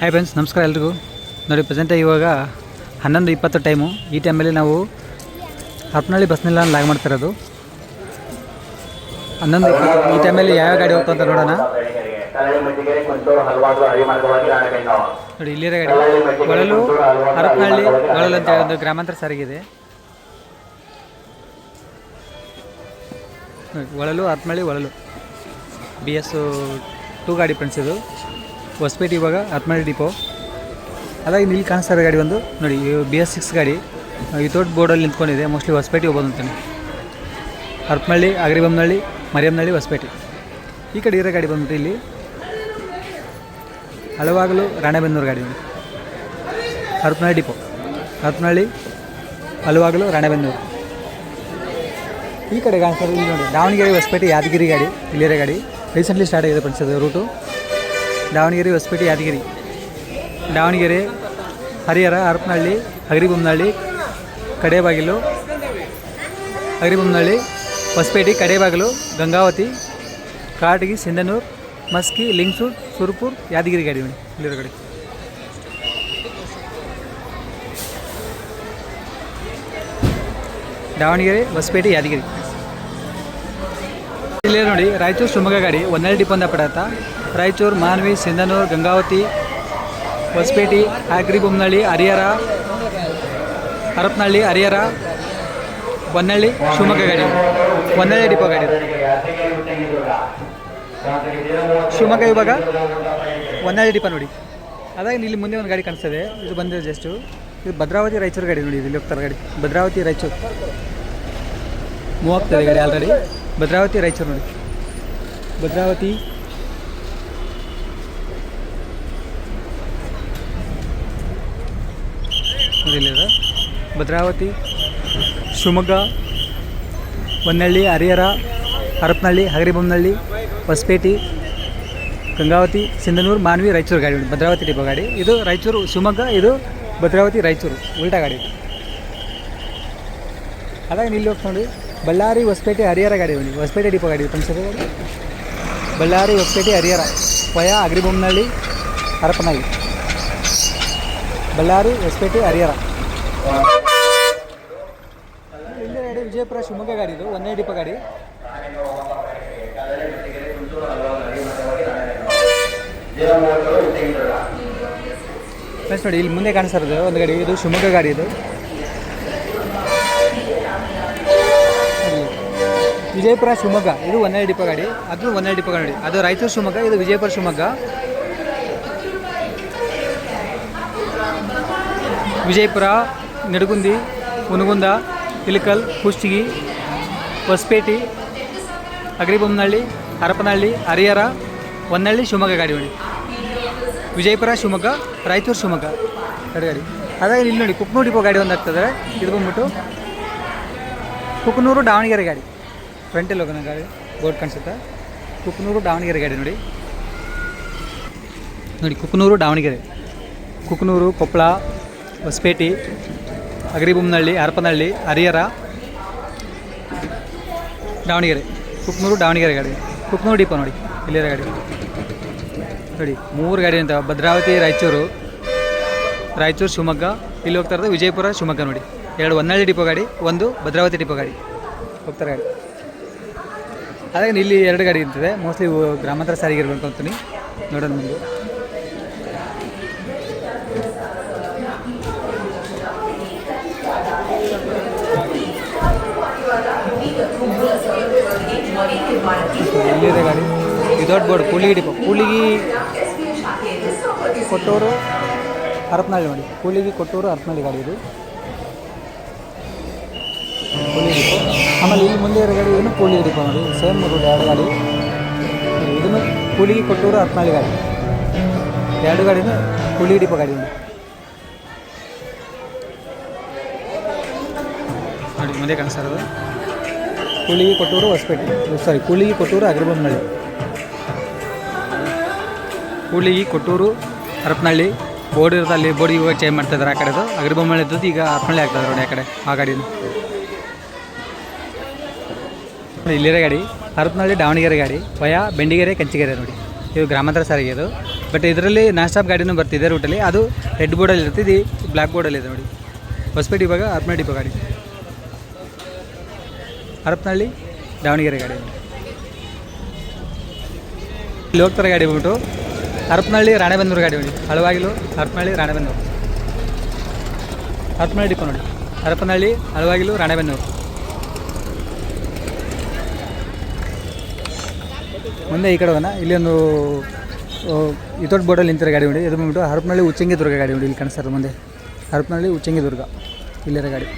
Hi friends ನಮಸ್ಕಾರ ಎಲ್ರಿಗೂ. ನೋಡಿ ಪ್ರೆಸೆಂಟ್ ಇವಾಗ ಹನ್ನೊಂದು ಇಪ್ಪತ್ತು ಟೈಮು ಈ ಟೈಮಲ್ಲಿ ನಾವು ಹರಪನಹಳ್ಳಿ ಬಸ್ ನಿಲ್ದಾಣ ಲಾಗ್ ಮಾಡ್ತಿರೋದು ಹನ್ನೊಂದು ಈ ಟೈಮಲ್ಲಿ ಯಾವ ಗಾಡಿ ಹೋಗ್ತಾ ಅಂತ ನೋಡೋಣ. ನೋಡಿ, ಇಲ್ಲಿರೋ ಗಾಡಿ. ಒಳಲು ಹರಪನಹಳ್ಳಿ ಒಳಲು ಅಂತ ಒಂದು ಗ್ರಾಮಾಂತರ ಸಾರಿಗೆ ಇದೆ ಒಳಲು ಹರಪನಹಳ್ಳಿ ಒಳಲು ಬಿ ಎಸ್ ಟೂ ಗಾಡಿ ಫ್ರೆಂಡ್ಸ್ ಇದು. ಹೊಸಪೇಟೆ ಇವಾಗ ಹರಪನಹಳ್ಳಿ ಡಿಪೋ. ಅದಾಗಿ ಇಲ್ಲಿ ಕಾಣಿಸ್ತಾ ಇರೋ ಗಾಡಿ ಒಂದು ನೋಡಿ ಬಿ ಎಸ್ ಸಿಕ್ಸ್ ಗಾಡಿ. ವಿತೌಟ್ ಬೋರ್ಡಲ್ಲಿ ನಿಂತ್ಕೊಂಡಿದೆ ಮೋಸ್ಟ್ಲಿ ಹೊಸಪೇಟೆ ಹೋಗೋದು ಅಂತಾನೆ. ಹರಪನಹಳ್ಳಿ, ಅಗ್ರಿಬಮ್ನಹಳ್ಳಿ ಮರಿಯಮ್ಮನಹಳ್ಳಿ ಹೊಸಪೇಟೆ. ಈ ಕಡೆ ಇರೋ ಗಾಡಿ ಬಂದ್ಬಿಟ್ಟು ಇಲ್ಲಿ ಹಳವಾಗಲು ರಾಣೆಬೆನ್ನೂರು ಗಾಡಿ ಹರಪನಹಳ್ಳಿ ಡಿಪೋ. ಹರಪನಹಳ್ಳಿ ಹಲವಾಗಲು ರಾಣೆಬೆನ್ನೂರು. ಈ ಕಡೆ ಕಾಣಿಸ್ತಾರೆ ಇಲ್ಲಿ ನೋಡಿ, ದಾವಣಗೆರೆ, ಹೊಸಪೇಟೆ, ಯಾದಗಿರಿ ಗಾಡಿ, ಇಲ್ಲಿರೋ ಗಾಡಿ. ರೀಸೆಂಟ್ಲಿ ಸ್ಟಾರ್ಟ್ ಆಗಿದೆ ಫ್ರೆಂಡ್ಸ್ ರೂಟು ದಾವಣಗೆರೆ ಹೊಸಪೇಟೆ ಯಾದಗಿರಿ. ದಾವಣಗೆರೆ, ಹರಿಹರ, ಹರಪನಹಳ್ಳಿ, ಹಗರಿಬೊಮ್ಮನಹಳ್ಳಿ, ಕಡೇಬಾಗಿಲು, ಹಗರಿಬೊಮ್ಮನಹಳ್ಳಿ, ಹೊಸಪೇಟೆ, ಕಡೇಬಾಗಿಲು, ಗಂಗಾವತಿ ಕಾಟಗಿ ಸಿಂಧನೂರು, ಮಸ್ಕಿ, ಲಿಂಗ್ಸೂರ್, ಸುರ್ಪುರ್, ಯಾದಗಿರಿ ಗಾಡಿ ಮೇಡಮ್ ಇಲ್ಲಿರೋ ಗಾಡಿ ದಾವಣಗೆರೆ, ಹೊಸಪೇಟೆ, ಯಾದಗಿರಿ. ಇಲ್ಲಿ ನೋಡಿ, ರಾಯಚೂರು ಶಿವಮೊಗ್ಗ ಗಾಡಿ, ಒಂದೆರಡು ಡಿಪೋಂದ ಪಡತ್ತ ರಾಯಚೂರು, ಮಾನ್ವಿ, ಸಿಂಧನೂರು, ಗಂಗಾವತಿ, ಹೊಸಪೇಟೆ ಬೊಮ್ಮನಹಳ್ಳಿ ಹರಿಹರ, ಹರಪನಹಳ್ಳಿ, ಹರಿಹರ ಹೊನ್ನಳ್ಳಿ ಶಿವಮೊಗ್ಗ ಗಾಡಿ. ಹೊನ್ನಳ್ಳಿ ಡಿಪೋ ಗಾಡಿ. ಶಿವಮೊಗ್ಗ ಇವಾಗ ಹೊನ್ನಳ್ಳಿ ಡಿಪೋ ನೋಡಿ. ಅದಾಗಿ ಇಲ್ಲಿ ಮುಂದೆ ಒಂದು ಗಾಡಿ ಕಾಣಿಸ್ತದೆ. ಇದು ಬಂದಿದೆ ಜಸ್ಟು ಇದು ಭದ್ರಾವತಿ, ರಾಯಚೂರು ಗಾಡಿ ನೋಡಿ, ಇಲ್ಲಿ ಹೋಗ್ತಾರೆ ಗಾಡಿ. ಭದ್ರಾವತಿ, ರಾಯಚೂರು. ಮೂವ್ ಆಗ್ತದೆ ಗಾಡಿ ಆಲ್ರೆಡಿ ಭದ್ರಾವತಿ, ರಾಯಚೂರು ನೋಡಿ. ಭದ್ರಾವತಿ ಇಲ್ಲಿದೆ. ಭದ್ರಾವತಿ, ಶಿವಮೊಗ್ಗ, ಹೊನ್ನಳ್ಳಿ, ಹರಿಹರ, ಹರಪನಹಳ್ಳಿ ಹಗರಿಬೊಮ್ಮನಹಳ್ಳಿ ಹೊಸಪೇಟೆ, ಗಂಗಾವತಿ, ಸಿಂಧನೂರು, ಮಾನ್ವಿ, ರಾಯಚೂರು ಗಾಡಿ ಭದ್ರಾವತಿ ಡಿಪೋ ಗಾಡಿ. ಇದು ರಾಯಚೂರು, ಶಿವಮೊಗ್ಗ, ಇದು ಭದ್ರಾವತಿ, ರಾಯಚೂರು. ಉಲ್ಟಾ ಗಾಡಿ ಅದಾಗ ಇಲ್ಲಿ ಹೋಗ್ತಾ ನೋಡಿ. ಬಳ್ಳಾರಿ, ಹೊಸಪೇಟೆ, ಹರಿಹರ ಗಾಡಿ ಬನ್ನಿ. ಹೊಸಪೇಟೆ ಡಿಪೋ ಗಾಡಿ ತಮ್ಮ ಬಳ್ಳಾರಿ, ಹೊಸಪೇಟೆ, ಹರಿಹರ. ಪಯ ಅಗ್ರಿಬೊಮ್ಮನಹಳ್ಳಿ ಹರಪನಹಳ್ಳಿ. ಬಳ್ಳಾರಿ ಹೊಸಪೇಟೆ ಹರಿಹರ. ಇಲ್ಲಿ ಗಾಡಿ, ವಿಜಯಪುರ ಶಿವಮೊಗ್ಗ ಗಾಡಿ ಇದು, ಒಂದೇ ಡಿಪ ಗಾಡಿ. ಫ್ರೆಂಡ್ಸ್ ನೋಡಿ, ಇಲ್ಲಿ ಮುಂದೆ ಕಾಣಿಸ್ತಾ ಇರೋದು ಒಂದು ಗಾಡಿ, ಇದು ಶಿವಮೊಗ್ಗ ಗಾಡಿ ಇದು. ವಿಜಯಪುರ ಶಿವಮೊಗ್ಗ, ಇದು ಒಂದೇ ಡಿಪ ಗಾಡಿ, ಅದು ಒಂದೇ ಡಿಪ ಗಾಡಿ. ಅದು ರಾಯಚೂರು ಶಿವಮೊಗ್ಗ, ಇದು ವಿಜಯಪುರ ಶಿವಮೊಗ್ಗ. ವಿಜಯಪುರ, ನಿಡಗುಂದಿ ಹುನಗುಂದ ಇಲಕಲ್ ಕುಷ್ಟಗಿ ಹೊಸಪೇಟೆ, ಅಗ್ರಿಬೊಮ್ಮನಹಳ್ಳಿ, ಹರಪನಹಳ್ಳಿ, ಹರಿಹರ, ಹೊನ್ನಳ್ಳಿ, ಶಿವಮೊಗ್ಗ ಗಾಡಿ ವಿಜಯಪುರ, ಶಿವಮೊಗ್ಗ, ರಾಯಚೂರು, ಶಿವಮೊಗ್ಗ. ಗಾಡಿ. ಅದಾಗಿ ಇಲ್ಲಿ ನೋಡಿ, ಕುಕ್ನೂರು ಡಿಪೋ ಗಾಡಿ ಒಂದು ಆಗ್ತದೆ ಇದು ಬಂದ್ಬಿಟ್ಟು ಕುಕ್ನೂರು ದಾವಣಗೆರೆ ಗಾಡಿ. ಫ್ರಂಟಲ್ಲಿ ಹೋಗೋಣ ಗಾಡಿ. ಬೋರ್ಡ್ ಕಾಣಿಸುತ್ತೆ? ಕುಕ್ನೂರು ದಾವಣಗೆರೆ ಗಾಡಿ ನೋಡಿ. ನೋಡಿ, ಕುಕ್ನೂರು ದಾವಣಗೆರೆ. ಕುಕ್ನೂರು, ಕೊಪ್ಪಳ ಹೊಸಪೇಟೆ ಅಗ್ರಿಬೊಮ್ಮನಹಳ್ಳಿ ಹರಪನಹಳ್ಳಿ ಹರಿಹರ ದಾವಣಗೆರೆ, ಕುಕ್ನೂರು, ದಾವಣಗೆರೆ ಗಾಡಿ. ಕುಕ್ನೂರು ಡಿಪೋ ನೋಡಿ, ಇಲ್ಲಿರ ಗಾಡಿ. ನೋಡಿ, ಮೂರು ಗಾಡಿ ಅಂತ. ಭದ್ರಾವತಿ, ರಾಯಚೂರು. ರಾಯಚೂರು, ಶಿವಮೊಗ್ಗ. ಇಲ್ಲಿ ಹೋಗ್ತಾ ಇರೋದು ವಿಜಯಪುರ, ಶಿವಮೊಗ್ಗ ನೋಡಿ. ಎರಡು ಹೊನ್ನಳ್ಳಿ ಡಿಪೋ ಗಾಡಿ, ಒಂದು ಭದ್ರಾವತಿ ಡಿಪೋ ಗಾಡಿ. ಹೋಗ್ತಾರೆ ಗಾಡಿ. ಅದೇ ಇಲ್ಲಿ ಎರಡು ಗಾಡಿ ಇರ್ತದೆ ಮೋಸ್ಟ್ಲಿ ಗ್ರಾಮಾಂತರ ಸಾರಿಗೆ ಇರಬೇಕು ಅಂತೀನಿ. ನೋಡೋಣ ಮುಂದೆ ಇಲ್ಲಿದೆ ಗಾಡಿ. Without board Kudligi depot Kudligi Kotturu Harapanahalli ನೋಡಿ. ಕೂಲಿಗಿ ಕೊಟ್ಟೂರು ಹರಪನಹಳ್ಳಿ ಗಾಡಿ ಇದು. ಕೂಲಿ ಡಿಪೋ ಆಮೇಲೆ ಇಲ್ಲಿ ಮುಂದೆ ಇರೋ ಗಾಡಿ ಏನು ಕೂಲಿ ಡಿಪೋ ನೋಡಿ. ಸೇಮ್ ರೋಡ್ ಎರಡು ಗಾಡಿ. ಇದನ್ನು ಕೂಲಿಗಿ ಕೊಟ್ಟೂರು ಹರಪನಹಳ್ಳಿ ಗಾಡಿ. ಎರಡು ಗಾಡಿನೂ ಕೂಲಿ ಡಿಪೋ ಗಾಡಿ ನೋಡಿ, ಮುಂದೆ ಕಾಣಿಸ್ತಾ ಇರೋದು. ಕೂಲಿಗಿ ಕೊಟ್ಟೂರು ಹೊಸಪೇಟೆ. ಸಾರಿ ಕುಳಿಗೆ ಕೊಟ್ಟೂರು ಅಗ್ರಬೊಮ್ಮನಹಳ್ಳಿ ಕೂಲಿಗಿ ಕೊಟ್ಟೂರು ಹರಪನಹಳ್ಳಿ. ಬೋರ್ಡ್ ಇರೋದು ಅಲ್ಲಿ, ಬೋರ್ಡ್ ಇವಾಗ ಚೇಂಜ್ ಮಾಡ್ತಾ ಇದ್ದಾರೆ ಆ ಕಡೆದು ಅಗ್ರಬೊಮ್ಮನಹಳ್ಳಿ ಇದ್ದದ್ದು ಈಗ ಹರಪನಹಳ್ಳಿ ಆಗ್ತದೆ ನೋಡಿ ಆ ಕಡೆ, ಆ ಗಾಡಿನ. ಇಲ್ಲಿರೋ ಗಾಡಿ, ಹರಪನಹಳ್ಳಿ ದಾವಣಗೆರೆ ಗಾಡಿ, ವಯ ಬೆಂಡಿಗೆರೆ ಕಂಚಿಗೆರೆ ನೋಡಿ. ಇದು ಗ್ರಾಮಾಂತರ ಸಾರಿಗೆ ಇದು ಬಟ್ ಇದರಲ್ಲಿ ನಾನ್ ಸ್ಟಾಪ್ ಗಾಡಿನೂ ಬರ್ತಿದೆ ರೂಟಲ್ಲಿ ಅದು ರೆಡ್ ಬೋರ್ಡಲ್ಲಿ ಇರ್ತಿದ್ದು ಬ್ಲ್ಯಾಕ್ ಬೋರ್ಡಲ್ಲಿ ಇದೆ ನೋಡಿ. ಹೊಸಪೇಟೆ ಇವಾಗ ಹರಪನಹಳ್ಳಿ ಡಿಪೋ ಗಾಡಿ. ಹರಪನಹಳ್ಳಿ, ದಾವಣಗೆರೆ ಗಾಡಿ. ಇಲ್ಲಿ ಹೋಗ್ತಾರೆ ಗಾಡಿ ಬಂದ್ಬಿಟ್ಟು. ಹರಪನಹಳ್ಳಿ, ರಾಣೆಬೆನ್ನೂರು ಗಾಡಿ ನೋಡಿ ಹಳವಾಗಿಲು ಹರಪನಹಳ್ಳಿ, ರಾಣೆಬೆನ್ನೂರು. ಹರಪನಹಳ್ಳಿ ಡಿಪೋ ನೋಡಿ. ಹರಪನಹಳ್ಳಿ, ಹಳವಾಗಿಲು ರಾಣೆಬೆನ್ನೂರು. ಮುಂದೆ ಈ ಕಡೆ ಹೋಗೋಣ. ಇಲ್ಲಿ ಒಂದು ಇದೊಡ್ಡ ಬೋರ್ಡಲ್ಲಿ ನಿಂತಿರೋ ಗಾಡಿ ನೋಡಿ. ಇದು ಬಂದ್ಬಿಟ್ಟು ಹರಪನಹಳ್ಳಿ ಉಚ್ಚಂಗಿ ದುರ್ಗ ಗಾಡಿ ನೋಡಿ ಇಲ್ಲಿ ಕಾಣಿಸ್ತಾರೆ ಮುಂದೆ. ಹರಪನಹಳ್ಳಿ ಉಚ್ಚಂಗಿ ದುರ್ಗ ಇಲ್ಲಿರೋ ಗಾಡಿ.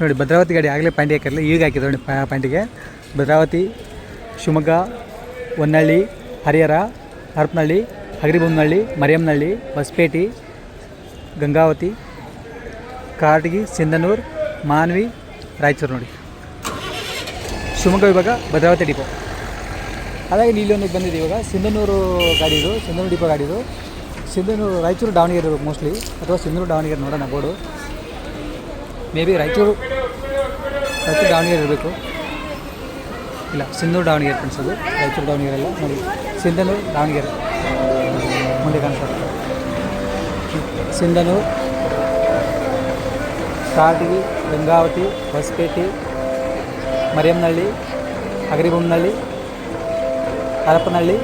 ನೋಡಿ, ಭದ್ರಾವತಿ ಗಾಡಿ ಆಗಲೇ ಪಾಂಡಿ ಹಾಕಿರಲಿಲ್ಲ ಈಗ ಹಾಕಿದ್ರು ನೋಡಿ ಪಾಂಡಿಗೆ ಭದ್ರಾವತಿ, ಶಿವಮೊಗ್ಗ ಹೊನ್ನಳ್ಳಿ ಹರಿಹರ, ಹರಪನಹಳ್ಳಿ, ಹಗರಿಬೊಮ್ಮನಹಳ್ಳಿ, ಮರಿಯಮ್ಮನಹಳ್ಳಿ ಹೊಸಪೇಟೆ ಗಂಗಾವತಿ ಕಾರ್ಟಗಿ ಸಿಂಧನೂರು, ಮಾನ್ವಿ, ರಾಯಚೂರು ನೋಡಿ. ಶಿವಮೊಗ್ಗ ವಿಭಾಗ, ಭದ್ರಾವತಿ ಡಿಪೋ. ಹಾಗಾಗಿ ಇಲ್ಲೊಂದು ಬಂದಿದೆ ಇವಾಗ. ಸಿಂಧನೂರು ಗಾಡಿ ಇದು, ಸಿಂಧನೂರು ಡಿಪೋ ಗಾಡಿ ಇದು. ಸಿಂಧನೂರು, ರಾಯಚೂರು, ದಾವಣಗೆರೆ ಮೋಸ್ಟ್ಲಿ ಅಥವಾ ಸಿಂಧನೂರು, ದಾವಣಗೆರೆ ನೋಡೋಣ, board. Maybe Raichur Raichur Davanagere ಇರಬೇಕು. ಇಲ್ಲ, ಸಿಂಧೂರು ದಾವಣಗೆರೆ ಕಾಣಿಸೋದು ರಾಯಚೂರು ದಾವಣಗೆರೆ ಅಲ್ಲ ನೋಡಿ ಸಿಂಧನೂರು ದಾವಣಗೆರೆ. ಮುಂದೆ ಕಾಣಿಸೋದು. ಸಿಂಧನೂರು ಕಾಟಗಿ ಗಂಗಾವತಿ, ಹೊಸಪೇಟೆ ಮರಿಯಮ್ನಹಳ್ಳಿ ಹಗರಿಬೊಮ್ಮನಹಳ್ಳಿ ಹರಪನಹಳ್ಳಿ,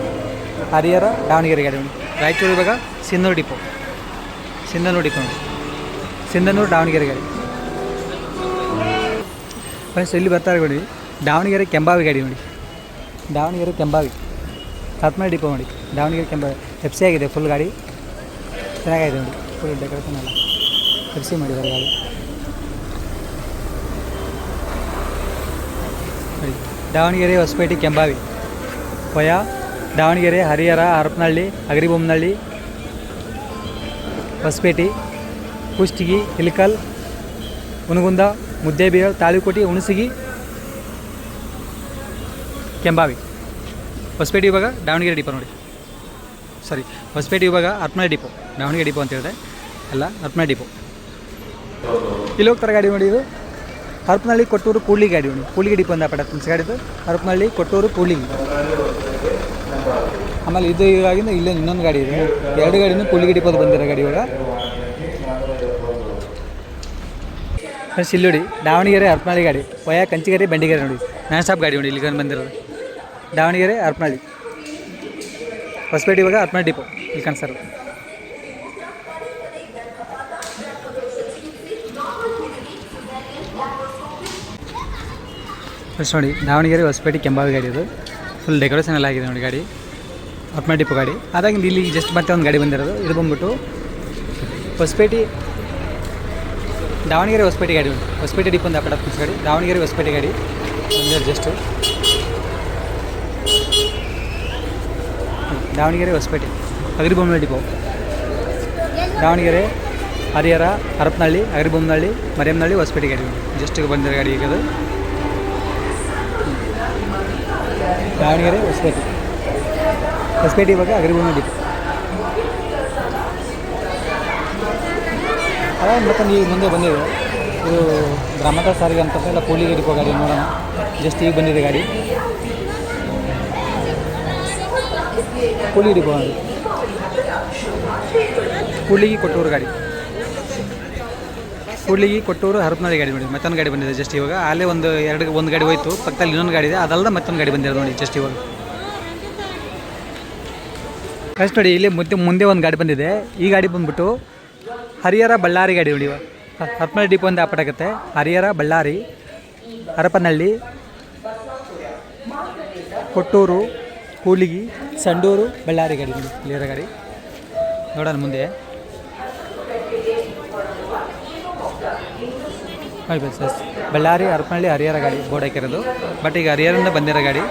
ಹರಿಹರ, ದಾವಣಗೆರೆ ಗಾಡಿ ರಾಯಚೂರು ಇವಾಗ ಸಿಂಧನೂರು ಡಿಪೋ. ಸಿಂಧನೂರು ಡಿಪೋ. ಸಿಂಧನೂರು, ದಾವಣಗೆರೆ ಗಾಡಿ ಫ್ರೆಂಡ್ಸ್ ಎಲ್ಲಿ ಬರ್ತಾರೆ ನೋಡಿ. ದಾವಣಗೆರೆ ಕೆಂಬಾವಿ ಗಾಡಿ ನೋಡಿ. ದಾವಣಗೆರೆ ಕೆಂಬಾವಿ. ಹತ್ಮಳ್ಳಿ ಡಿಪೋ ನೋಡಿ. ದಾವಣಗೆರೆ ಕೆಂಬಾವಿ. ಎಫ್ ಸಿ ಆಗಿದೆ ಫುಲ್ ಗಾಡಿ. ಚೆನ್ನಾಗಿದೆ ನೋಡಿ. ಫುಲ್ ಡೆಕೋರೇಷನ್ ಎಲ್ಲ. ಎಫ್ ಸಿ ಮಾಡಿದ್ದಾರೆ ಗಾಡಿ. ದಾವಣಗೆರೆ ಹೊಸಪೇಟೆ ಕೆಂಬಾವಿ. ಕೊಯ ದಾವಣಗೆರೆ, ಹರಿಹರ, ಹರಪನಹಳ್ಳಿ ಅಗ್ರಿಬೊಮ್ಮನಹಳ್ಳಿ ಹೊಸಪೇಟೆ, ಕುಷ್ಟಗಿ ಇಲಿಕಲ್ ಹುನಗುಂದ ಮುದ್ದೇಬಿಹಾಳ್ ತಾಳಿಕೋಟೆ ಹುಣಸಗಿ, ಕೆಂಬಾವಿ. ಹೊಸಪೇಟೆ ಇವಾಗ ದಾವಣಗೆರೆ ಡಿಪೋ ನೋಡಿ. ಸಾರಿ ಹೊಸಪೇಟೆ ಇವಾಗ ಅರ್ಪಣೆ ಡಿಪೋ, ದಾವಣಗೆರೆ ಡಿಪೋ ಅಂತ ಹೇಳಿದೆ. ಅಲ್ಲ, ಅರ್ಪಣೆ ಡಿಪೋ. ಇಲ್ಲಿ ಹೋಗ್ತಾರೆ ಗಾಡಿ ನೋಡಿ ಇದು. ಹರಪನಹಳ್ಳಿ ಕೊಟ್ಟೂರು ಕೂಡ್ಲಿ ಗಾಡಿ ನೋಡಿ. ಕೂಡ್ಲಿಗೆ ಡಿಪೋ ಅಂತ ಪಡ ಗಾಡಿದು ಹರಪನಹಳ್ಳಿ ಕೊಟ್ಟೂರು ಕೂಡ್ಲಿಗೆ. ಆಮೇಲೆ ಇದು ಇವಾಗಿಂದ ಇಲ್ಲೇ ಇನ್ನೊಂದು ಗಾಡಿ ಇದೆ. ಎರಡು ಗಾಡಿನೂ ಕೂಡ್ಲಿಗೆ ಡಿಪೋದು ಬಂದಿರೋ ಗಾಡಿ ಇವಾಗ. ಫ್ರೆಂಡ್ಸ್ ಇಲ್ಲಿ ನೋಡಿ ದಾವಣಗೆರೆ ಹರಪನಹಳ್ಳಿ ಗಾಡಿ ವಯ ಕಂಚಿಗೆರೆ ಬೆಂಡಿಗೆರೆ ನೋಡಿ. ನಾನ್ ಸ್ಟಾಪ್ ಗಾಡಿ ನೋಡಿ ಇಲ್ಲಿಗೆ ಬಂದಿರೋದು? ದಾವಣಗೆರೆ ಹರಪನಹಳ್ಳಿ ಹೊಸಪೇಟೆ ಇವಾಗ ಹರಪನಹಳ್ಳಿ ಡಿಪೋ ಇಲ್ಲಿ ಕಾಣಿಸ್ತಾರೆ ಫ್ರೆಂಡ್ಸ್ ನೋಡಿ ದಾವಣಗೆರೆ ಹೊಸಪೇಟೆ ಕೆಂಬಾವಿ ಗಾಡಿ ಇದು. ಫುಲ್ ಡೆಕೋರೇಷನ್ ಎಲ್ಲ ಆಗಿದೆ ನೋಡಿ ಗಾಡಿ. ಹರಪನಹಳ್ಳಿ ಡಿಪೋ ಗಾಡಿ. ಅದಾಗಿಂದ ಇಲ್ಲಿ ಜಸ್ಟ್ ಮತ್ತೆ ಒಂದು ಗಾಡಿ ಬಂದಿರೋದು. ಇದು ಬಂದ್ಬಿಟ್ಟು ಹೊಸಪೇಟೆ ದಾವಣಗೆರೆ ಹೊಸಪೇಟೆ ಗಾಡಿ ಉಂಟು. ಹೊಸಪೇಟೆ ಡಿಪೋ ಅಂತ ಪಡ ಗಾಡಿ ದಾವಣಗೆರೆ ಹೊಸಪೇಟೆ ಗಾಡಿ. ಒಂದೇ ಜಸ್ಟ್ ದಾವಣಗೆರೆ ಹೊಸಪೇಟೆ. ಅಗರಿಬೊಮ್ಮನಹಳ್ಳಿ ಡಿಪೋ. ದಾವಣಗೆರೆ, ಹರಿಹರ, ಹರಪನಹಳ್ಳಿ ಅಗರಿಬೊಮ್ಮನಹಳ್ಳಿ ಮರಿಯಮ್ಮನಹಳ್ಳಿ ಹೊಸಪೇಟೆ ಗಾಡಿ ಉಂಟು. ಜಸ್ಟಿಗೆ ಬಂದಿರೋ ಗಾಡಿ ಈಗ ಅದು. ದಾವಣಗೆರೆ ಹೊಸಪೇಟೆ. ಹೊಸಪೇಟೆ ಇವಾಗ ಅಗರಿಬೊಮ್ಮನಹಳ್ಳಿ ಡಿಪೋ. ಅವಾಗ ಮತ್ತೆ ನೀವು ಮುಂದೆ ಬಂದಿದೆ ಇದು ಗ್ರಾಮಾಂತರ ಸಾರಿಗೆ ಅಂತ ಎಲ್ಲ ಕೂಲಿಗೆ ಹೋಗೋ ಗಾಡಿ ನೋಡೋಣ. ಜಸ್ಟ್ ಈಗ ಬಂದಿದೆ ಗಾಡಿ. ಕೂಲಿ ಡಿಪೋ ಕೂಲಿಗೆ ಕೊಟ್ಟೂರು ಗಾಡಿ. ಕೂಡ್ಲಿಗೆ ಕೊಟ್ಟೂರು ಹರಪನಹಳ್ಳಿ ಗಾಡಿ ನೋಡಿ, ಮತ್ತೊಂದು ಗಾಡಿ ಬಂದಿದೆ ಜಸ್ಟ್ ಇವಾಗ. ಅಲ್ಲೇ ಒಂದು ಎರಡು, ಒಂದು ಗಾಡಿ ಹೋಯ್ತು. ಪಕ್ಕದಲ್ಲಿ ಇನ್ನೊಂದು ಗಾಡಿ ಇದೆ. ಅದಲ್ಲದೆ ಮತ್ತೊಂದು ಗಾಡಿ ಬಂದಿದೆ ನೋಡಿ ಜಸ್ಟ್ ಇವಾಗ. ಫಸ್ಟ್ ನೋಡಿ, ಇಲ್ಲಿ ಮುಂದೆ ಮುಂದೆ ಒಂದು ಗಾಡಿ ಬಂದಿದೆ. ಈ ಗಾಡಿ ಬಂದ್ಬಿಟ್ಟು ಹರಿಹರ ಬಳ್ಳಾರಿ ಗಾಡಿ ಉಳಿಯುವ ಹರಪನಹಳ್ಳಿ ಡಿಪೋ ಒಂದು ಆಪಟಾಗುತ್ತೆ ಹರಿಹರ ಬಳ್ಳಾರಿ, ಹರಪನಹಳ್ಳಿ, ಕೊಟ್ಟೂರು ಕೂಲಿಗಿ ಸಂಡೂರು, ಬಳ್ಳಾರಿ ಗಾಡಿ ಕ್ಲಿಯರ ಗಾಡಿ. ನೋಡೋಣ ಮುಂದೆ. ಸರ್. ಬಳ್ಳಾರಿ, ಹರಪನಹಳ್ಳಿ, ಹರಿಹರ ಗಾಡಿ ಬೋರ್ಡ್ ಹಾಕಿರೋದು. ಬಟ್ ಈಗ ಹರಿಹರಿಂದ ಬಂದಿರೋ ಗಾಡಿ.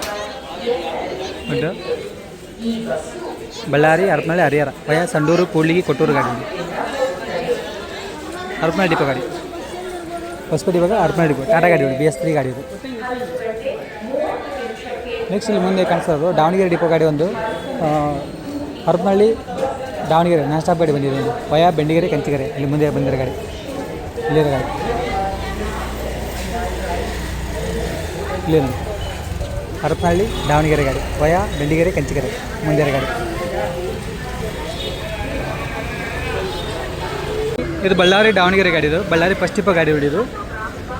ಬಳ್ಳಾರಿ, ಹರಪನಹಳ್ಳಿ, ಹರಿಹರ. ಭಯ ಸಂಡೂರು, ಕೂಡ್ಲಿಗಿ, ಕೊಟ್ಟೂರು ಗಾಡಿ. ಹರಪನಹಳ್ಳಿ ಡಿಪೋ ಗಾಡಿ. ಹೊಸಪೇಟೆ ಇವಾಗ ಹರಪನಹಳ್ಳಿ ಡಿಪೋ. ಟಾಟಾ ಗಾಡಿ ಬಿ ಎಸ್ ತ್ರೀ ಗಾಡಿ ಇದು. ನೆಕ್ಸ್ಟ್ ಇಲ್ಲಿ ಮುಂದೆ ಕಾಣಿಸೋದು ದಾವಣಗೆರೆ ಡಿಪೋ ಗಾಡಿ ಒಂದು. ಹರಪನಹಳ್ಳಿ, ದಾವಣಗೆರೆ, ನಾನ್ ಸ್ಟಾಪ್ ಗಾಡಿ ಬಂದಿದೆ ಒಂದು ವಯ, ಬೆಂಡಿಗೆರೆ, ಕಂಚಿಗೆರೆ. ಇಲ್ಲಿ ಮುಂದೆ ಬಂದಿರೋ ಗಾಡಿ. ಇಲ್ಲಿರೋ ಗಾಡಿ. ಇಲ್ಲಿ ಹರಪನಹಳ್ಳಿ, ದಾವಣಗೆರೆ ಗಾಡಿ. ವಯ, ಬೆಂಡಿಗೆರೆ, ಕಂಚಿಗೆರೆ. ಮುಂದಿರೋ ಗಾಡಿ. ಇದು ಬಳ್ಳಾರಿ, ದಾವಣಗೆರೆ ಗಾಡಿ ಇದು. ಬಳ್ಳಾರಿ ಟಿಪ್ಪ ಗಾಡಿ ಹೊಡಿದು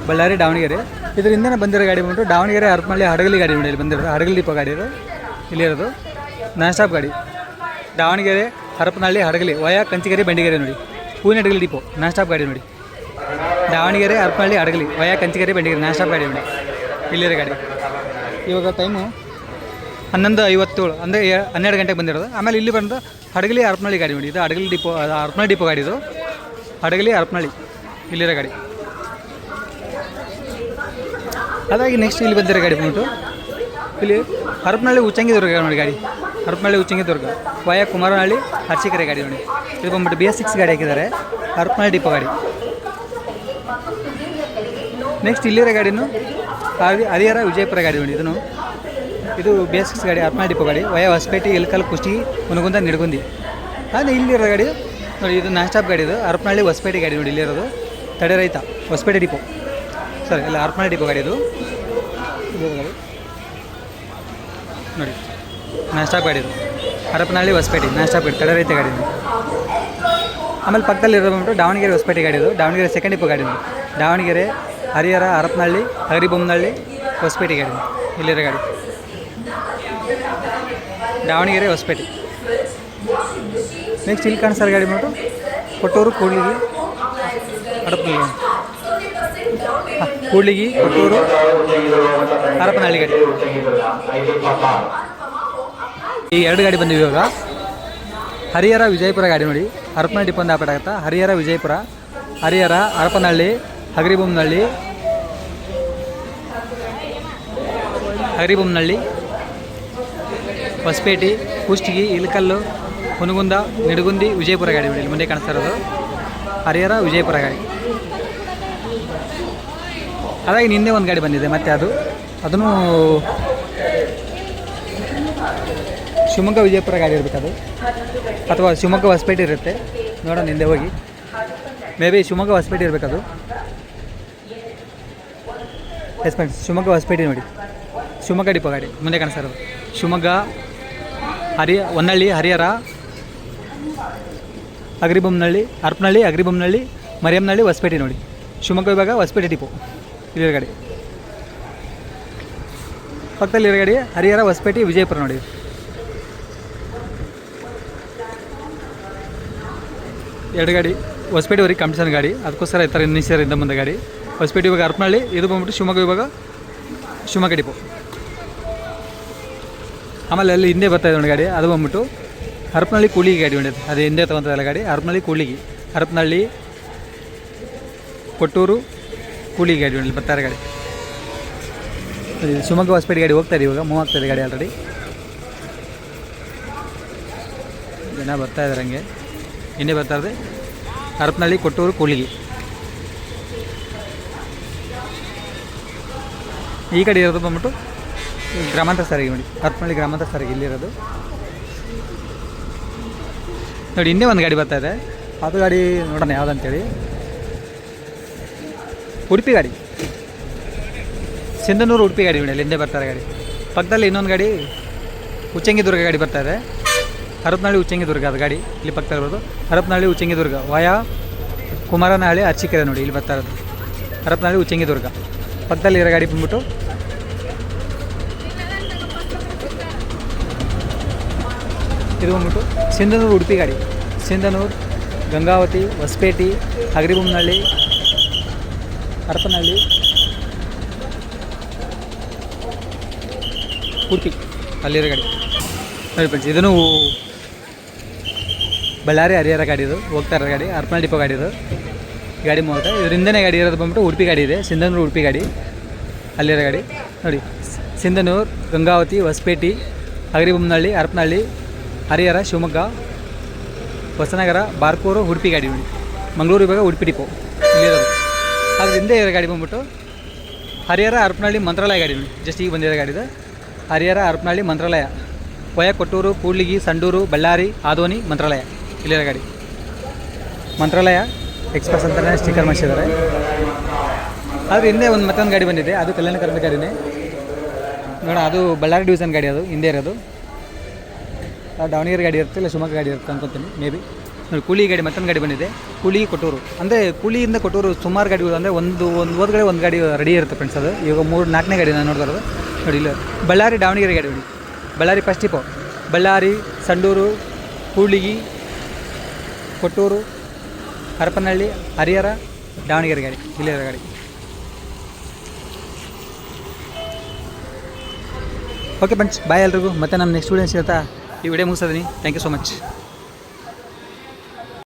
ಬಳ್ಳಾರಿ, ದಾವಣಗೆರೆ. ಇದರಿಂದ ಬಂದಿರೋ ಗಾಡಿ ಬಂದು ದಾವಣಗೆರೆ, ಹರಪನಹಳ್ಳಿ, ಹಡಗಲಿ ಗಾಡಿ ನೋಡಿ ಇಲ್ಲಿ ಬಂದಿರೋದು. ಹಡಗಲಿ ದೀಪ ಗಾಡಿ ಇದು. ಇಲ್ಲಿರೋದು. ನಾನ್ ಸ್ಟಾಪ್ ಗಾಡಿ. ದಾವಣಗೆರೆ, ಹರಪನಹಳ್ಳಿ, ಹಡಗಲಿ, ವಯ, ಕಂಚಿಗೆರೆ, ಬೆಂಡಿಗೆರೆ ನೋಡಿ. ಹೂವಿನ ಹಡಗಲಿ ಡಿಪೋ ನಾನ್ ಸ್ಟಾಪ್ ಗಾಡಿ ನೋಡಿ. Davanagere, Harapanahalli, Hadagali, via, Kanchigere, Bendigere. Non stop ಗಾಡಿ ನೋಡಿ. ಇಲ್ಲಿರೋ ಗಾಡಿ. ಇವಾಗ ಟೈಮು ಹನ್ನೊಂದು ಐವತ್ತೇಳು, ಅಂದರೆ ಹನ್ನೆರಡು ಗಂಟೆಗೆ ಬಂದಿರೋದು. ಆಮೇಲೆ ಇಲ್ಲಿ ಬಂದು ಹಡಗಲಿ, ಹರಪನಹಳ್ಳಿ ಗಾಡಿ ನೋಡಿ. ಇದು ಹಡಗಲಿ ಡಿಪೋ ಹರಪನಹಳ್ಳಿ ಡಿಪೋ ಗಾಡಿ ಇದು. ಹಡಗಲಿ ಹರಪನಹಳ್ಳಿ ಇಲ್ಲಿರೋ ಗಾಡಿ. ಅದಾಗಿ ನೆಕ್ಸ್ಟ್ ಇಲ್ಲಿ ಬಂದಿರೋ ಗಾಡಿ ಬಂದ್ಬಿಟ್ಟು, ಇಲ್ಲಿ ಹರಪನಹಳ್ಳಿ ಉಚ್ಚಂಗಿ ದುರ್ಗ ನೋಡಿ ಗಾಡಿ. ಹರಪನಹಳ್ಳಿ ಉಚ್ಚಂಗಿ ದುರ್ಗ ವಾಯ ಕುಮಾರನಹಳ್ಳಿ ಹರ್ಚಿಕೆರೆ ಗಾಡಿ ನೋಡಿ. ಇಲ್ಲಿ ಬಂದ್ಬಿಟ್ಟು ಬಿ ಎಸ್ ಸಿಕ್ಸ್ ಗಾಡಿ ಹಾಕಿದ್ದಾರೆ ಹರಪನಹಳ್ಳಿ ಡಿಪೋ ಗಾಡಿ. ನೆಕ್ಸ್ಟ್ ಇಲ್ಲಿರೋ ಗಾಡಿನು ಹರಿ- ಹರಿಹರ ವಿಜಯಪುರ ಗಾಡಿ ನೋಡಿ ಇದನ್ನು. ಇದು ಬಿ ಎಸ್ ಸಿಕ್ಸ್ ಗಾಡಿ ಹರಪನಹಳ್ಳಿ ಡಿಪೋ ಗಾಡಿ. ವಯ ಹೊಸಪೇಟೆ ಇಲ್ಕಲ್ ಕುಷ್ಟಿ ಮುನಗುಂದ, ನಿಡಗುಂದಿ. ಅದೇ ಇಲ್ಲಿರೋ ಗಾಡಿ ನೋಡಿ, ಇದು ನಾನ್ ಸ್ಟಾಪ್ ಗಾಡಿ ಇದು. ಹರಪನಹಳ್ಳಿ ಹೊಸಪೇಟೆ ಗಾಡಿ ನೋಡಿ, ಇಲ್ಲಿರೋದು. ತಡೆ ರೈತ, ಹೊಸಪೇಟೆ ಡಿಪೋ. ಸರಿ, ಇಲ್ಲ ಹರಪನಹಳ್ಳಿ ಡಿಪೋ ಗಾಡಿ ಇದು. ನೋಡಿ, ನಾನ್ ಸ್ಟಾಪ್ ಗಾಡಿ ಇದು. ಹರಪನಹಳ್ಳಿ ಹೊಸಪೇಟೆ, ನಾನ್ ಸ್ಟಾಪ್ ಗಾಡಿ, ತಡೆ ರೈತ ಗಾಡಿ ಆಮೇಲೆ ಪಕ್ಕದಲ್ಲಿ ಬಂದ್ಬಿಟ್ಟು ದಾವಣಗೆರೆ ಹೊಸಪೇಟೆ ಗಾಡಿ ಇದು. ದಾವಣಗೆರೆ ಸೆಕೆಂಡ್ ಡಿಪೋ ಗಾಡಿ ದಾವಣಗೆರೆ, ಹರಿಹರ ಹರಪನಹಳ್ಳಿ ಹಗರಿಬೊಮ್ಮನಹಳ್ಳಿ ಹೊಸಪೇಟೆ ಗಾಡಿ ಇಲ್ಲಿರೋ ಗಾಡಿ. ದಾವಣಗೆರೆ ಹೊಸಪೇಟೆ. ನೆಕ್ಸ್ಟ್ ಇಲ್ಲಿ ಕಾಣಿಸ್ತಾರೆ ಗಾಡಿ ಮಾಡು ಕೊಟ್ಟೂರು, ಕೂಡ್ಲಿಗಿ. ಹಡಪನಹಳ್ಳಿ ಹಾಂ, ಕೂಡ್ಲಿಗಿ, ಕೊಟ್ಟೂರು, ಹರಪನಹಳ್ಳಿ ಗಾಡಿ. ಈ ಎರಡು ಗಾಡಿ ಬಂದಿವೆ ಇವಾಗ. ಹರಿಹರ, ವಿಜಯಪುರ ಗಾಡಿ ನೋಡಿ. ಹರಪನಹಳ್ಳಿ ಡಿಪೋ ಆಪೇಟ್ ಆಗುತ್ತಾ? ಹರಿಹರ, ವಿಜಯಪುರ. ಹರಿಹರ, ಹರಪನಹಳ್ಳಿ, ಹಗರಿಬೊಮ್ಮನಹಳ್ಳಿ. ಹಗರಿಬೊಮ್ಮನಹಳ್ಳಿ. ಹೊಸಪೇಟೆ, ಕುಷ್ಟಗಿ ಇಲಕಲ್ಲು ಹುನಗುಂದ, ನಿಡಗುಂದಿ, ವಿಜಯಪುರ ಗಾಡಿ ಇಲ್ಲಿ ಮುಂದೆ ಕಾಣಿಸ್ತಾ ಇರೋದು ಹರಿಹರ, ವಿಜಯಪುರ ಗಾಡಿ. ಅದಾಗಿ ನಿನ್ನೆ ಒಂದು ಗಾಡಿ ಬಂದಿದೆ, ಮತ್ತೆ ಅದು. ಅದನ್ನು ಶಿವಮೊಗ್ಗ, ವಿಜಯಪುರ ಗಾಡಿ ಇರಬೇಕು ಅದು ಅಥವಾ ಶಿವಮೊಗ್ಗ ಹೊಸಪೇಟೆ ಇರುತ್ತೆ. ನೋಡೋಣ, ನಿಂದೆ ಹೋಗಿ. ಮೇ ಬಿ ಶಿವಮೊಗ್ಗ ಹೊಸಪೇಟೆ ಇರಬೇಕು ಅದು ಎಸ್ ಫ್ರೆಂಡ್ಸ್ ಶಿವಮೊಗ್ಗ ಹೊಸಪೇಟೆ ನೋಡಿ. ಶಿವಮೊಗ್ಗ ಡಿಪೋ ಗಾಡಿ. ಮುಂದೆ ಕಾಣಿಸ್ತಾ ಇರೋದು. ಶಿವಮೊಗ್ಗ ಹರಿಯ ಹೊನ್ನಳ್ಳಿ ಹರಿಹರ ಅಗ್ರಿಬೊಮ್ಮನಹಳ್ಳಿ ಹರಪನಹಳ್ಳಿ ಅಗ್ರಿಬೊಮ್ಮನಹಳ್ಳಿ ಮರಿಯಮ್ಮನಹಳ್ಳಿ ಹೊಸಪೇಟೆ ನೋಡಿ ಶಿವಮೊಗ್ಗ ವಿಭಾಗ, ಹೊಸಪೇಟೆ ಡಿಪೋ. ಇಲ್ಲಿರೋ ಪಕ್ಕದಲ್ಲಿ ಪಕ್ಕದಲ್ಲಿರೋ ಗಾಡಿ ಹರಿಹರ, ಹೊಸಪೇಟೆ, ವಿಜಯಪುರ ನೋಡಿ. ಎರಡು ಗಾಡಿ ಹೊಸಪೇಟೆವರೆಗೆ ಕಾಂಪಿಟೇಷನ್ ಗಾಡಿ. ಅದಕ್ಕೋಸ್ಕರ ಈ ಥರ ಇಂದ ಮುಂದೆ ಗಾಡಿ. ಹೊಸಪೇಟೆ ಇವಾಗ ಹರಪನಹಳ್ಳಿ ಇದು ಬಂದ್ಬಿಟ್ಟು ಶಿವಮೊಗ್ಗ ವಿಭಾಗ, ಶಿವಮೊಗ್ಗ ಡಿಪೋ. ಆಮೇಲೆ ಅಲ್ಲಿ ಹಿಂದೆ ಬರ್ತಾ ಇದೆ ಒಂದು ಗಾಡಿ. ಅದು ಬಂದ್ಬಿಟ್ಟು ಹರಪನಹಳ್ಳಿ ಕೂಳಿಗೆ ಗಾಡಿ ಉಂಟು ಅದು ಹಿಂದೆ ತಗೊಂತದಲ್ಲ ಗಾಡಿ, ಹರಪನಹಳ್ಳಿ ಕೂಳಿಗೆ ಹರಪನಹಳ್ಳಿ ಕೊಟ್ಟೂರು ಕೂಳಿಗೆ ಗಾಡಿ ಉಂಟು ಬರ್ತಾರೆ ಗಾಡಿ. ಶಿವಮೊಗ್ಗ ಹೊಸಪೇಟೆ ಗಾಡಿ ಹೋಗ್ತಾ ಇದೆ ಇವಾಗ ಮೂವ್ ಆಗ್ತಾ ಇದೆ ಗಾಡಿ ಆಲ್ರೆಡಿ ಜನ ಬರ್ತಾ ಇದ್ದಾರೆ ಹಂಗೆ. ಹಿಂದೆ ಬರ್ತಾ ಇದೆ ಹರಪನಹಳ್ಳಿ ಕೊಟ್ಟೂರು ಕೂಳಿಗೆ ಈ ಕಡೆ ಇರೋದು ಬಂದ್ಬಿಟ್ಟು ಗ್ರಾಮಾಂತರ ಸಾರಿಗೆ ನೋಡಿ ಹರಪನಹಳ್ಳಿ ಗ್ರಾಮಾಂತರ ಸಾರಿಗೆ ಇಲ್ಲಿರೋದು. ನೋಡಿ ಹಿಂದೆ ಒಂದು ಗಾಡಿ ಬರ್ತಾ ಇದೆ. ಅದು ಗಾಡಿ ನೋಡೋಣ ಯಾವುದಂತೇಳಿ. ಉಡುಪಿ ಗಾಡಿ. ಸಿಂಧನೂರು ಉಡುಪಿ ಗಾಡಿ ನೋಡಿ ಹಿಂದೆ ಬರ್ತಾರೆ ಗಾಡಿ. ಪಕ್ಕದಲ್ಲಿ ಇನ್ನೊಂದು ಗಾಡಿ ಉಚ್ಚಂಗಿ ದುರ್ಗ ಗಾಡಿ ಬರ್ತಾ ಇದೆ. ಹರಪನಹಳ್ಳಿ ಉಚ್ಚಂಗಿ ದುರ್ಗ ಅದು ಗಾಡಿ ಇಲ್ಲಿ ಪಕ್ಕದಲ್ಲಿ ಇರೋದು. ಹರಪನಹಳ್ಳಿ ಉಚ್ಚಂಗಿ ದುರ್ಗ ವಾಯ ಕುಮಾರನಹಳ್ಳಿ ಅರ್ಚಿಕೆರೆ ನೋಡಿ ಇಲ್ಲಿ ಬರ್ತಾ ಇರೋದು. ಹರಪನಹಳ್ಳಿ ಉಚ್ಚಂಗಿ ದುರ್ಗ ಪಕ್ಕದಲ್ಲಿ ಇರೋ ಗಾಡಿ ಬಂದ್ಬಿಟ್ಟು ಇದು ಬಂದ್ಬಿಟ್ಟು ಸಿಂಧನೂರು ಉಡುಪಿ ಗಾಡಿ. ಸಿಂಧನೂರು, ಗಂಗಾವತಿ, ಹೊಸಪೇಟೆ, ಹಗರಿಬೊಮ್ಮನಹಳ್ಳಿ, ಹರಪನಹಳ್ಳಿ, ಉಡುಪಿ ಅಲ್ಲಿರೋ ಗಾಡಿ. ನೋಡಿ ಫ್ರೆಂಡ್ಸ್ ಇದನ್ನು ಬಳ್ಳಾರಿ ಹರಿಹರ ಗಾಡಿ ಇದು. ಹೋಗ್ತಾ ಇರೋ ಗಾಡಿ, ಹರಪನಹಳ್ಳಿ ಡಿಪೋ ಗಾಡಿ ಇದು. ಗಾಡಿ ಮೂವತ್ತ ಇದರಿಂದನೇ ಗಾಡಿ ಇರೋದು ಬಂದ್ಬಿಟ್ಟು ಉಡುಪಿ ಗಾಡಿ ಇದೆ. ಸಿಂಧನೂರು ಉಡುಪಿ ಗಾಡಿ ಅಲ್ಲಿರೋ ಗಾಡಿ. ನೋಡಿ ಸಿಂಧನೂರು, ಗಂಗಾವತಿ, ಹೊಸಪೇಟೆ, ಹಗರಿಬೊಮ್ಮನಹಳ್ಳಿ, ಹರಪನಹಳ್ಳಿ ಹರಿಹರ, ಶಿವಮೊಗ್ಗ, ಹೊಸನಗರ, ಬಾರ್ಕೂರು, ಉಡುಪಿ ಗಾಡಿ ನೋಡಿ ಮಂಗಳೂರು ಇವಾಗ ಉಡುಪಿ ಡಿಪೋ. ಇಲ್ಲಿರೋದು ಅದ್ರ ಹಿಂದೆ ಇರೋ ಗಾಡಿ ಬಂದ್ಬಿಟ್ಟು ಹರಿಹರ ಹರಪನಹಳ್ಳಿ ಮಂತ್ರಾಲಯ ಗಾಡಿ ನೋಡಿ ಜಸ್ಟ್ ಈಗ ಬಂದಿರೋ ಗಾಡಿದು ಹರಿಹರ ಹರಪನಹಳ್ಳಿ ಮಂತ್ರಾಲಯ. ಕೊಯ ಕೊಟ್ಟೂರು ಕೂಡ್ಲಿಗಿ, ಸಂಡೂರು, ಬಳ್ಳಾರಿ, ಆದೋನಿ, ಮಂತ್ರಾಲಯ. ಇಲ್ಲಿರೋ ಗಾಡಿ. ಮಂತ್ರಾಲಯ ಎಕ್ಸ್ಪ್ರೆಸ್ ಅಂತಲೇ ಸ್ಟಿಕ್ಕರ್ ಮಾಡಿಸಿದ್ದಾರೆ. ಆದರೆ ಹಿಂದೆ ಒಂದು ಮತ್ತೊಂದು ಗಾಡಿ ಬಂದಿದೆ. ಅದು ಕಲ್ಯಾಣ ಕರ್ನಾಟಕ ಗಾಡಿನೇ ನೋಡೋಣ, ಅದು ಬಳ್ಳಾರಿ ಡಿವಿಷನ್ ಗಾಡಿ ಅದು, ಹಿಂದೆ ಇರೋದು. ದಾವಣಗೆರೆ ಗಾಡಿ ಇರುತ್ತೆ, ಇಲ್ಲ ಶಿವಮೊಗ್ಗ ಗಾಡಿ ಇರುತ್ತೆ ಅನ್ಕೋತೀನಿ ಮೇ ಬಿ ನೋಡಿ, ಕೂಲಿ ಗಾಡಿ, ಮತ್ತೊಂದು ಗಾಡಿ ಬಂದಿದೆ. ಕೂಲಿ, ಕೊಟ್ಟೂರು. ಅಂದರೆ ಕೂಲಿಯಿಂದ ಕೊಟ್ಟೂರು ಸುಮಾರು ಗಾಡಿಗಳು ಅಂದರೆ ಒಂದು ಒಂದು ಹೋದ್ಗಡೆ ಒಂದು ಗಾಡಿ ರೆಡಿ ಇರುತ್ತೆ ಫ್ರೆಂಡ್ಸ್ ಅದು. ಇವಾಗ ಮೂರು, ನಾಲ್ಕನೇ ಗಾಡಿ ನಾನು ನೋಡ್ತಾ ನೋಡಿ, ಇಲ್ಲ. ಬಳ್ಳಾರಿ, ದಾವಣಗೆರೆ ಗಾಡಿ ನೋಡಿ. ಬಳ್ಳಾರಿ ಫಸ್ಟ್ ಟಿಪೋ ಬಳ್ಳಾರಿ, ಸಂಡೂರು ಕೂಳಿಗಿ ಕೊಟ್ಟೂರು, ಹರಪನಹಳ್ಳಿ, ಹರಿಹರ, ದಾವಣಗೆರೆ ಗಾಡಿ ಇಲ್ಲೇ ಗಾಡಿ. ಓಕೆ ಫ್ರೆಂಡ್ಸ್ ಬಾಯ್ ಎಲ್ರಿಗೂ. ಮತ್ತೆ ನಮ್ಮ ನೆಕ್ಸ್ಟ್ ಸ್ಟೂಡೆಂಟ್ಸ್ ಸಿಗುತ್ತಾ? ಈ ವಿಡಿಯೋ ಮುಗಿಸೋದೀನಿ ಥ್ಯಾಂಕ್ ಯು ಸೊ ಮಚ್